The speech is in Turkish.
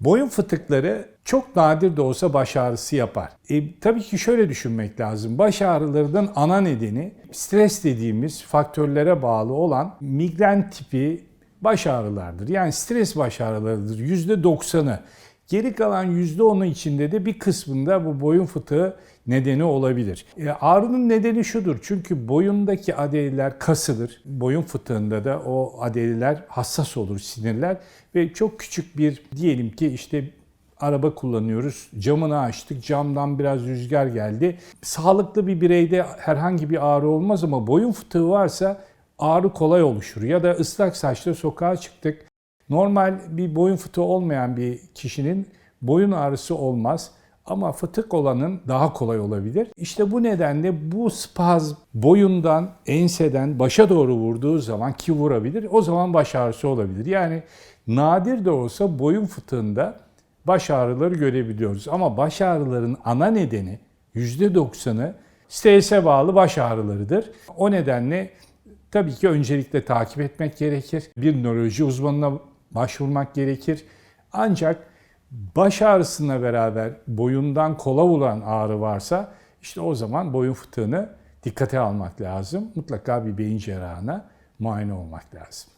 Boyun fıtıkları çok nadir de olsa baş ağrısı yapar. E, tabii ki şöyle düşünmek lazım. Baş ağrılarının ana nedeni stres dediğimiz faktörlere bağlı olan migren tipi baş ağrılardır. Yani stres baş ağrılarıdır %90'ı. Geri kalan %10'u içinde de bir kısmında bu boyun fıtığı nedeni olabilir. E, ağrının nedeni şudur. Çünkü boyundaki adeliler kasılır. Boyun fıtığında da o adeliler hassas olur, sinirler ve çok küçük bir diyelim ki işte araba kullanıyoruz. Camını açtık. Camdan biraz rüzgar geldi. Sağlıklı bir bireyde herhangi bir ağrı olmaz ama boyun fıtığı varsa ağrı kolay oluşur. Ya da ıslak saçla sokağa çıktık. Normal bir boyun fıtığı olmayan bir kişinin boyun ağrısı olmaz. Ama fıtık olanın daha kolay olabilir. İşte bu nedenle bu spazm boyundan, enseden başa doğru vurduğu zaman ki vurabilir, o zaman baş ağrısı olabilir. Yani nadir de olsa boyun fıtığında baş ağrıları görebiliyoruz. Ama baş ağrıların ana nedeni %90'ı strese bağlı baş ağrılarıdır. O nedenle tabii ki öncelikle takip etmek gerekir. Bir nöroloji uzmanına başvurmak gerekir. Ancak baş ağrısına beraber boyundan kola vuran ağrı varsa işte o zaman boyun fıtığını dikkate almak lazım. Mutlaka bir beyin cerrahına muayene olmak lazım.